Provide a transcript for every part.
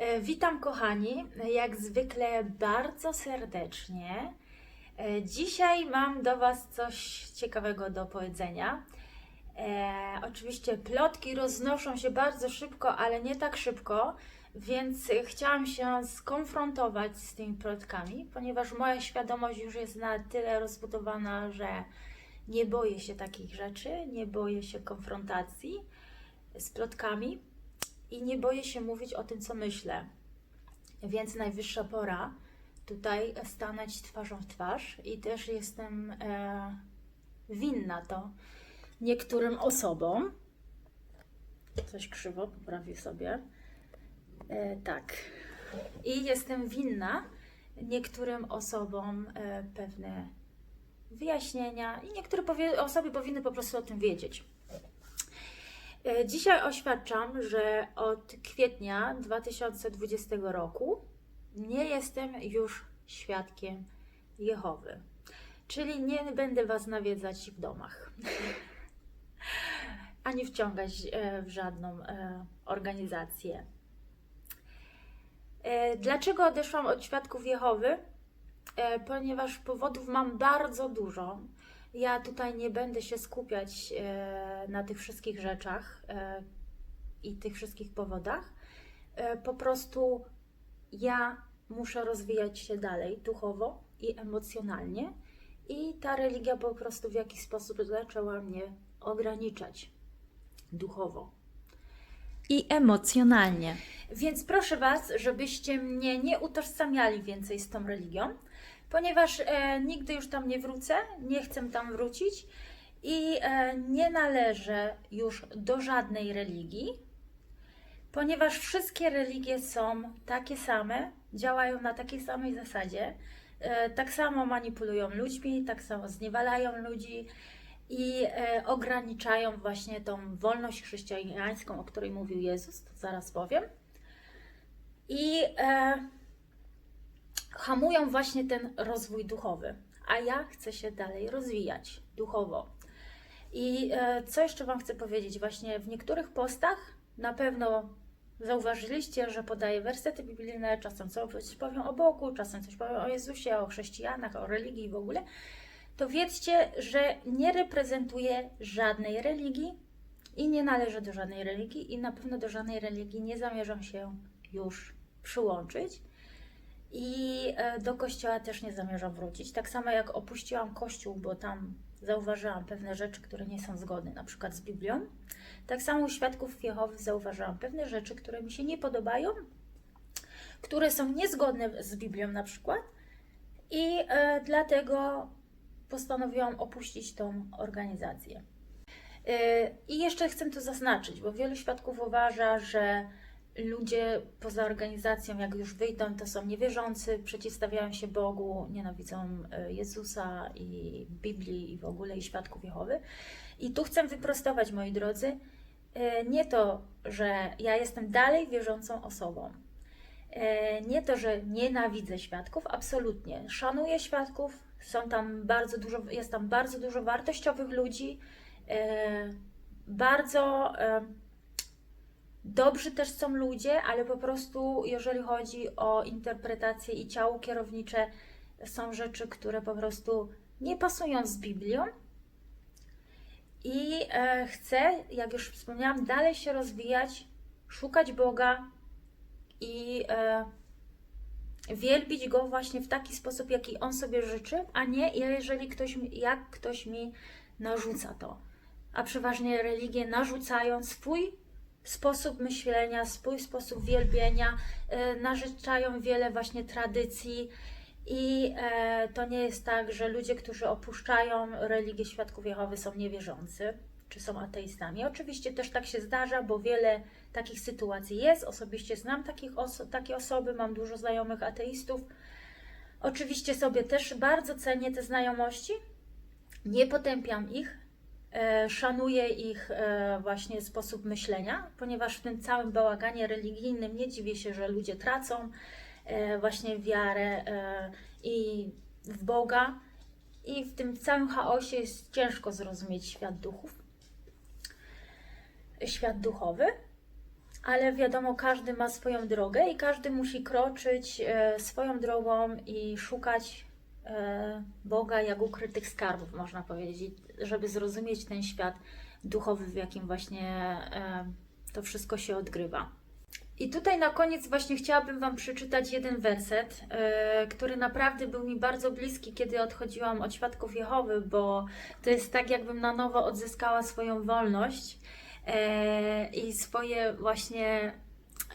E, Witam kochani, jak zwykle bardzo serdecznie. E, Dzisiaj mam do Was coś ciekawego do powiedzenia. E, oczywiście plotki roznoszą się bardzo szybko, ale nie tak szybko, więc chciałam się skonfrontować z tymi plotkami, ponieważ moja świadomość już jest na tyle rozbudowana, że nie boję się takich rzeczy, nie boję się konfrontacji z plotkami i nie boję się mówić o tym, co myślę. Więc najwyższa pora tutaj stanąć twarzą w twarz i też jestem e, winna to niektórym osobom. Coś krzywo, poprawię sobie. E, tak. I jestem winna niektórym osobom e, pewne wyjaśnienia i niektóre powie- osoby powinny po prostu o tym wiedzieć. E, Dzisiaj oświadczam, że od kwietnia 2020 roku nie jestem już świadkiem Jehowy. Czyli nie będę Was nawiedzać w domach, ani wciągać e, w żadną e, organizację. Dlaczego odeszłam od świadków Jehowy? Ponieważ powodów mam bardzo dużo. Ja tutaj nie będę się skupiać e, na tych wszystkich rzeczach e, i tych wszystkich powodach. E, Po prostu ja muszę rozwijać się dalej duchowo i emocjonalnie, i ta religia po prostu w jakiś sposób zaczęła mnie ograniczać duchowo i emocjonalnie. Więc proszę Was, żebyście mnie nie utożsamiali więcej z tą religią, ponieważ e, nigdy już tam nie wrócę, nie chcę tam wrócić i e, nie należę już do żadnej religii, ponieważ wszystkie religie są takie same, działają na takiej samej zasadzie, e, tak samo manipulują ludźmi, tak samo zniewalają ludzi i e, ograniczają właśnie tą wolność chrześcijańską, o której mówił Jezus, to zaraz powiem. I e, hamują właśnie ten rozwój duchowy, a ja chcę się dalej rozwijać duchowo. I e, co jeszcze Wam chcę powiedzieć? Właśnie w niektórych postach na pewno zauważyliście, że podaję wersety biblijne, czasem coś powiem o Bogu, czasem coś powiem o Jezusie, o chrześcijanach, o religii w ogóle. To wiedzcie, że nie reprezentuję żadnej religii i nie należę do żadnej religii i na pewno do żadnej religii nie zamierzam się już przyłączyć. I e, do kościoła też nie zamierzam wrócić. Tak samo jak opuściłam kościół, bo tam zauważyłam pewne rzeczy, które nie są zgodne, na przykład z Biblią. Tak samo u świadków Jehowy zauważyłam pewne rzeczy, które mi się nie podobają, które są niezgodne z Biblią na przykład. I e, dlatego postanowiłam opuścić tą organizację. E, I jeszcze chcę to zaznaczyć, bo wielu świadków uważa, że ludzie poza organizacją, jak już wyjdą, to są niewierzący, przeciwstawiają się Bogu, nienawidzą e, Jezusa i Biblii i w ogóle i świadków Jehowy. I tu chcę wyprostować, moi drodzy, e, nie to, że ja jestem dalej wierzącą osobą. E, Nie to, że nienawidzę świadków, absolutnie. Szanuję świadków, są tam bardzo dużo, jest tam bardzo dużo wartościowych ludzi, bardzo dobrzy też są ludzie, ale po prostu jeżeli chodzi o interpretację i ciało kierownicze, są rzeczy, które po prostu nie pasują z Biblią. I e, chcę, jak już wspomniałam, dalej się rozwijać, szukać Boga i e, wielbić Go właśnie w taki sposób, jaki On sobie życzy, a nie jeżeli ktoś, jak ktoś mi narzuca to. A przeważnie religie narzucają swój sposób myślenia, swój sposób wielbienia, e, narzeczają wiele właśnie tradycji. I e, to nie jest tak, że ludzie, którzy opuszczają religię świadków Jehowy są niewierzący, czy są ateistami. Oczywiście też tak się zdarza, bo wiele takich sytuacji jest. Osobiście znam takich oso- takie osoby, mam dużo znajomych ateistów. Oczywiście sobie też bardzo cenię te znajomości, nie potępiam ich, szanuję ich e, właśnie sposób myślenia, ponieważ w tym całym bałaganie religijnym nie dziwię się, że ludzie tracą e, właśnie wiarę e, i w Boga i w tym całym chaosie jest ciężko zrozumieć świat duchów, świat duchowy. ale wiadomo, każdy ma swoją drogę i każdy musi kroczyć e, swoją drogą i szukać e, Boga jak ukrytych skarbów, można powiedzieć, żeby zrozumieć ten świat duchowy, w jakim właśnie e, to wszystko się odgrywa. I tutaj na koniec właśnie chciałabym Wam przeczytać jeden werset, e, który naprawdę był mi bardzo bliski, kiedy odchodziłam od Świadków Jehowy, bo to jest tak, jakbym na nowo odzyskała swoją wolność e, i swoje właśnie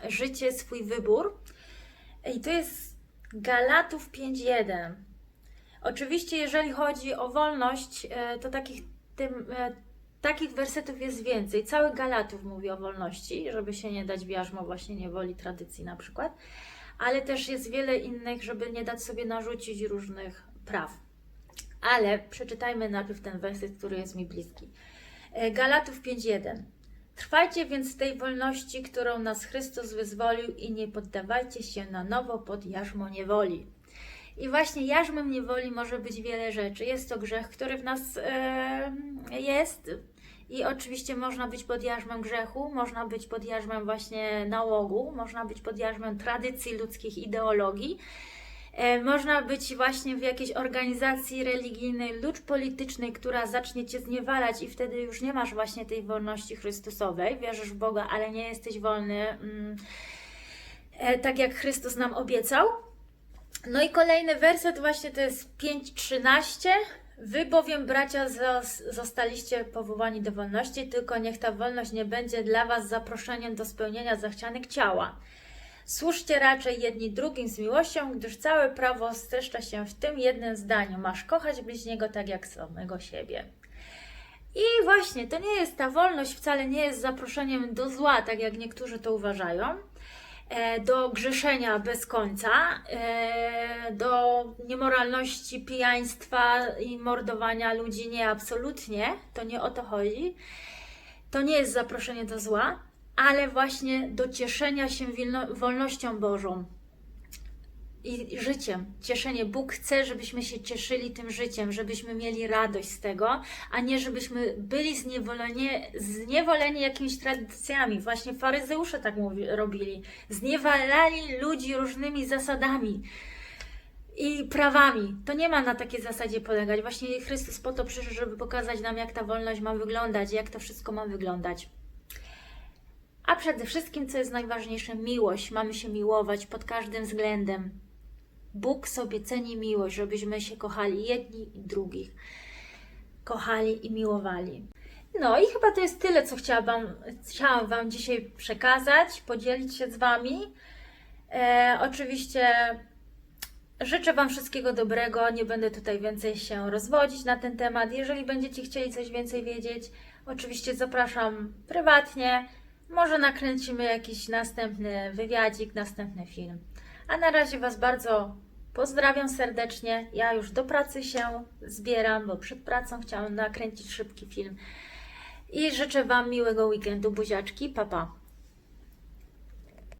życie, swój wybór. I to jest Galatów 5.1. Oczywiście, jeżeli chodzi o wolność, e, to takich, tym, e, takich wersetów jest więcej. Cały Galatów mówi o wolności, żeby się nie dać jarzmo właśnie niewoli tradycji na przykład, ale też jest wiele innych, żeby nie dać sobie narzucić różnych praw. Ale przeczytajmy najpierw ten werset, który jest mi bliski. E, Galatów 5.1. Trwajcie więc tej wolności, którą nas Chrystus wyzwolił i nie poddawajcie się na nowo pod jarzmo niewoli. I właśnie jarzmem niewoli może być wiele rzeczy. Jest to grzech, który w nas e, jest i oczywiście można być pod jarzmem grzechu, można być pod jarzmem właśnie nałogu, można być pod jarzmem tradycji ludzkich ideologii. Można być właśnie w jakiejś organizacji religijnej lub politycznej, która zacznie cię zniewalać, i wtedy już nie masz właśnie tej wolności Chrystusowej. Wierzysz w Boga, ale nie jesteś wolny, mm, e, tak jak Chrystus nam obiecał. No i kolejny werset, właśnie to jest 5:13. Wy bowiem, bracia, zos- zostaliście powołani do wolności, tylko niech ta wolność nie będzie dla Was zaproszeniem do spełnienia zachcianek ciała. Służcie raczej jedni drugim z miłością, gdyż całe prawo streszcza się w tym jednym zdaniu: masz kochać bliźniego tak jak samego siebie. I właśnie, to nie jest ta wolność, wcale nie jest zaproszeniem do zła, tak jak niektórzy to uważają, do grzeszenia bez końca, e, do niemoralności, pijaństwa i mordowania ludzi. Nie, absolutnie, to nie o to chodzi. To nie jest zaproszenie do zła, ale właśnie do cieszenia się wolnością Bożą i życiem. Cieszenie. Bóg chce, żebyśmy się cieszyli tym życiem, żebyśmy mieli radość z tego, a nie żebyśmy byli zniewoleni, zniewoleni jakimiś tradycjami. Właśnie faryzeusze tak mówi, robili. Zniewalali ludzi różnymi zasadami i prawami. To nie ma na takiej zasadzie polegać. Właśnie Chrystus po to przyszedł, żeby pokazać nam, jak ta wolność ma wyglądać, jak to wszystko ma wyglądać. A przede wszystkim, co jest najważniejsze, miłość. Mamy się miłować pod każdym względem. Bóg sobie ceni miłość, żebyśmy się kochali jedni i drugich. Kochali i miłowali. No i chyba to jest tyle, co chciałam, chciałam Wam dzisiaj przekazać, podzielić się z Wami. E, oczywiście życzę Wam wszystkiego dobrego. Nie będę tutaj więcej się rozwodzić na ten temat. Jeżeli będziecie chcieli coś więcej wiedzieć, oczywiście zapraszam prywatnie. Może nakręcimy jakiś następny wywiadzik, następny film. A na razie Was bardzo pozdrawiam serdecznie. Ja już do pracy się zbieram, bo przed pracą chciałam nakręcić szybki film. I życzę Wam miłego weekendu. Buziaczki, papa. Pa.